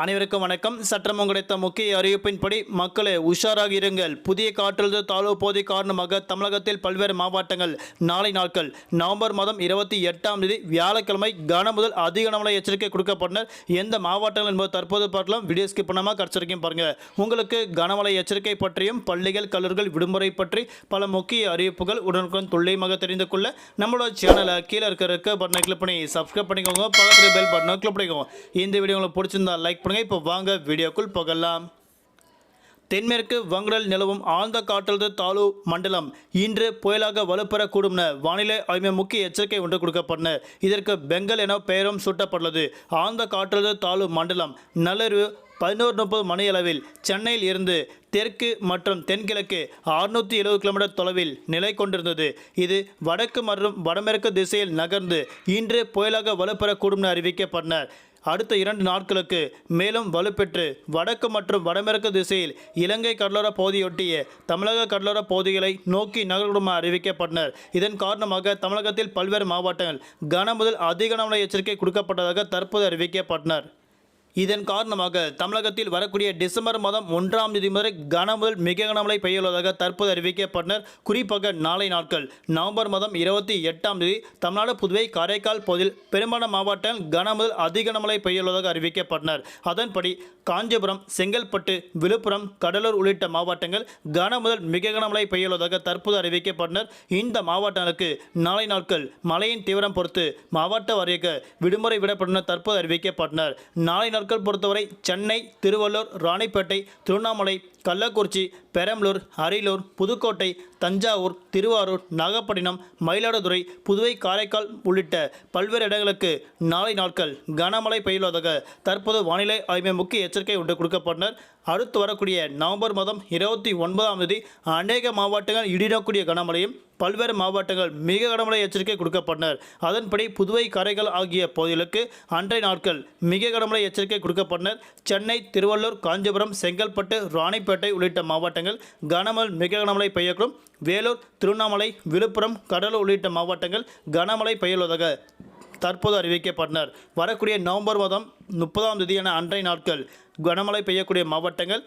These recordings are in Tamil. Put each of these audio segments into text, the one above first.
அனைவருக்கும் வணக்கம். சற்றம் கிடைத்த முக்கிய அறிவிப்பின்படி மக்களே உஷாராக இருங்கள். புதிய காற்றழுத்த தாழ்வு போதை காரணமாக தமிழகத்தில் பல்வேறு மாவட்டங்கள் நாளை நாட்கள் நவம்பர் மாதம் இருபத்தி எட்டாம் தேதி வியாழக்கிழமை கன முதல் அதிக கனமழை எச்சரிக்கை கொடுக்கப்பட்டனர். எந்த மாவட்டங்கள் என்பது தற்போது பார்க்கலாம். வீடியோஸ்க்கு பணமாக கடைச்சிருக்கையும் பாருங்கள் உங்களுக்கு கனமழை எச்சரிக்கை பற்றியும் பள்ளிகள் கல்லூரிகள் விடுமுறை பற்றி பல முக்கிய அறிவிப்புகள் உடனுக்குடன் துல்லியமாக தெரிந்து கொள்ள நம்மளோட சேனலை கீழே இருக்கிற இருக்க பட்டனை கிளிக் பண்ணி சப்ஸ்கிரைப் பண்ணிக்கோங்க. பக்கத்தில் பெல் பட்டனை கிளிக் பண்ணிக்கோங்க. இந்த வீடியோ உங்களுக்கு பிடிச்சிருந்தா லைக் பண்ணுங்க இப்போ வாங்க வீடியோக்குள் போகலாம். தென்மேற்கு வங்கடல் நிலவும் ஆழ்ந்த காற்றழுத்த தாழ்வு மண்டலம் இன்று புயலாக வலுப்பெறக்கூடும் என வானிலை ஆய்வு முக்கிய எச்சரிக்கை ஒன்று கொடுக்கப்பட்டன. இதற்கு பெங்கல் என பெயரும் சூட்டப்பட்டுள்ளது. ஆழ்ந்த காற்றழுத்த தாழ்வு மண்டலம் நள்ளிரவு பதினோரு முப்பது மணியளவில் சென்னையில் இருந்து தெற்கு மற்றும் தென்கிழக்கு அறுநூற்றி எழுபது கிலோமீட்டர் தொலைவில் நிலை கொண்டிருந்தது. இது வடக்கு மற்றும் வடமேற்கு திசையில் நகர்ந்து இன்று புயலாக வலுப்பெறக்கூடும் என அறிவிக்கப்பட்டனர். அடுத்த இரண்டு நாட்களுக்கு மேலும் வலுப்பெற்று வடக்கு மற்றும் வடமேற்கு திசையில் இலங்கை கடலோர பகுதியொட்டிய தமிழக கடலோர பகுதிகளை நோக்கி நகர்வுடன் அறிவிக்கப்பட்டனர். இதன் காரணமாக தமிழகத்தில் பல்வேறு மாவட்டங்கள் கன முதல் அதிக எச்சரிக்கை கொடுக்கப்பட்டதாக தற்போது அறிவிக்கப்பட்டனர். இதன் காரணமாக தமிழகத்தில் வரக்கூடிய டிசம்பர் மாதம் ஒன்றாம் தேதி முதல் கனமுதல் மிக கனமழை பெய்யுள்ளதாக தற்போது அறிவிக்கப்பட்டனர். குறிப்பாக நாளை நாட்கள் நவம்பர் மாதம் இருபத்தி எட்டாம் தேதி தமிழ்நாடு புதுவை காரைக்கால் பகுதியில் பெரும்பாலான மாவட்டங்கள் கனமுதல் அதிக கனமழை பெய்யுள்ளதாக அறிவிக்கப்பட்டனர். அதன்படி காஞ்சிபுரம் செங்கல்பட்டு விழுப்புரம் கடலூர் உள்ளிட்ட மாவட்டங்கள் கனமுதல் மிக கனமழை பெய்யுள்ளதாக தற்போது அறிவிக்கப்பட்டனர். இந்த மாவட்டங்களுக்கு நாளை நாட்கள் மழையின் தீவிரம் பொறுத்து மாவட்ட வாரியாக விடுமுறை விடப்பட்டனர் தற்போது அறிவிக்கப்பட்டனர். நாளை நாட்கள் பொறுத்தவரை சென்னை திருவள்ளூர் ராணிப்பேட்டை திருவண்ணாமலை கள்ளக்குறிச்சி பெரம்பலூர் அரியலூர் புதுக்கோட்டை தஞ்சாவூர் திருவாரூர் நாகப்பட்டினம் மயிலாடுதுறை புதுவை காரைக்கால் உள்ளிட்ட பல்வேறு இடங்களுக்கு நாளை நாட்கள் கனமழை பெய்யுள்ளதாக தற்போது வானிலை ஆய்வு முக்கிய எச்சரிக்கை ஒன்று கொடுக்கப்பட்டனர். அடுத்து வரக்கூடிய நவம்பர் மாதம் இருபத்தி ஒன்பதாம் தேதி அநேக மாவட்டங்கள் இடிடக்கூடிய கனமழையும் பல்வேறு மாவட்டங்கள் மிக கனமழை எச்சரிக்கை கொடுக்கப்பட்டனர். அதன்படி புதுவை காரைக்கால் ஆகிய பகுதிகளுக்கு அன்றைய நாட்கள் மிக கனமழை எச்சரிக்கை கொடுக்கப்பட்டனர். சென்னை திருவள்ளூர் காஞ்சிபுரம் செங்கல்பட்டு ராணிப்பேட்டை உள்ளிட்ட மாவட்டங்கள் கனமல் மிக கனமழை பெய்யக்கூடும். வேலூர் திருவண்ணாமலை விழுப்புரம் கடலூர் உள்ளிட்ட மாவட்டங்கள் கனமழை பெய்யுள்ளதாக தற்போது அறிவிக்கப்பட்டனர். வரக்கூடிய நவம்பர் மாதம் முப்பதாம் தேதியான அன்றைய நாட்கள் கனமழை பெய்யக்கூடிய மாவட்டங்கள்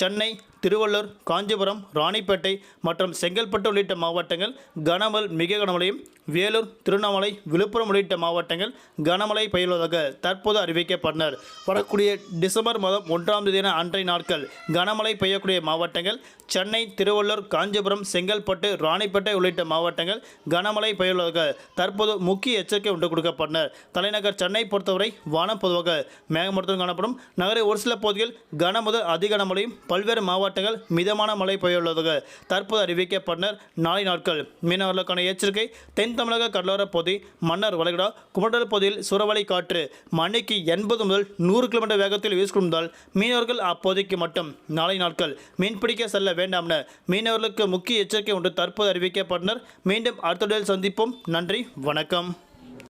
சென்னை திருவள்ளூர் காஞ்சிபுரம் ராணிப்பேட்டை மற்றும் செங்கல்பட்டு உள்ளிட்ட மாவட்டங்கள் கனமல் மிக கனமழையும் வேலூர் திருவண்ணாமலை விழுப்புரம் உள்ளிட்ட மாவட்டங்கள் கனமழை பெய்யுள்ளதாக தற்போது அறிவிக்கப்பட்டனர். வரக்கூடிய டிசம்பர் மாதம் ஒன்றாம் தேதியான அன்றைய நாட்கள் கனமழை பெய்யக்கூடிய மாவட்டங்கள் சென்னை திருவள்ளூர் காஞ்சிபுரம் செங்கல்பட்டு ராணிப்பேட்டை உள்ளிட்ட மாவட்டங்கள் கனமழை பெய்யுள்ளதாக தற்போது முக்கிய எச்சரிக்கை ஒன்று கொடுக்கப்பட்டனர். தலைநகர் சென்னை பொறுத்தவரை வானம் பொதுவாக மேகமூட்டத்துடன் காணப்படும். நகரை ஒரு சில பகுதிகள் கன முதல் பல்வேறு மாவட்ட மாவட்டங்கள் மிதமான மழை பெய்யுள்ளதாக தற்போது அறிவிக்கப்பட்டனர். நாளை நாட்கள் மீனவர்களுக்கான எச்சரிக்கை தென் தமிழக கடலோர பகுதி மன்னர் வளைகுடா குமட்டல் பகுதியில் சூறாவளி காற்று மணிக்கு எண்பது முதல் நூறு கிலோமீட்டர் வேகத்தில் வீசிக்கொண்டால் மீனவர்கள் அப்போதைக்கு மட்டும் நாளை நாட்கள் மீன்பிடிக்க செல்ல வேண்டாம் என மீனவர்களுக்கு முக்கிய எச்சரிக்கை ஒன்று தற்போது அறிவிக்கப்பட்டனர். மீண்டும் அடுத்த சந்திப்போம். நன்றி வணக்கம்.